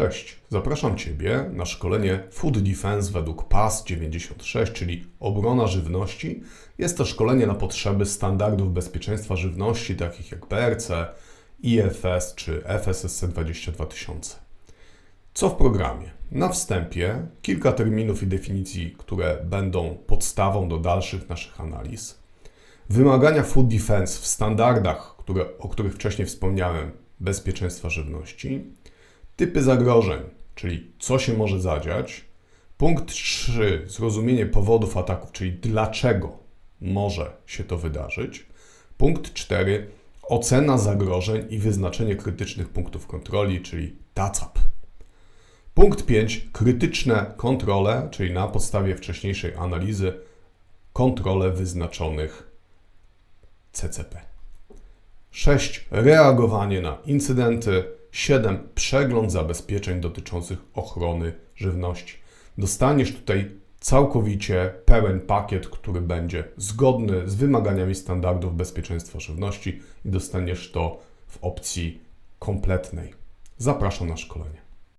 Cześć, zapraszam Ciebie na szkolenie Food Defense według PAS 96, czyli obrona żywności. Jest to szkolenie na potrzeby standardów bezpieczeństwa żywności, takich jak BRC, IFS czy FSSC 22000. Co w programie? Na wstępie kilka terminów i definicji, które będą podstawą do dalszych naszych analiz. Wymagania Food Defense w standardach, które, o których wcześniej wspomniałem, bezpieczeństwa żywności. Typy zagrożeń, czyli co się może zadziać. Punkt 3. Zrozumienie powodów ataków, czyli dlaczego może się to wydarzyć. Punkt 4. Ocena zagrożeń i wyznaczenie krytycznych punktów kontroli, czyli TACAP. Punkt 5. Krytyczne kontrole, czyli na podstawie wcześniejszej analizy kontrole wyznaczonych CCP. 6. Reagowanie na incydenty. 7. Przegląd zabezpieczeń dotyczących ochrony żywności. Dostaniesz tutaj całkowicie pełen pakiet, który będzie zgodny z wymaganiami standardów bezpieczeństwa żywności i dostaniesz to w opcji kompletnej. Zapraszam na szkolenie.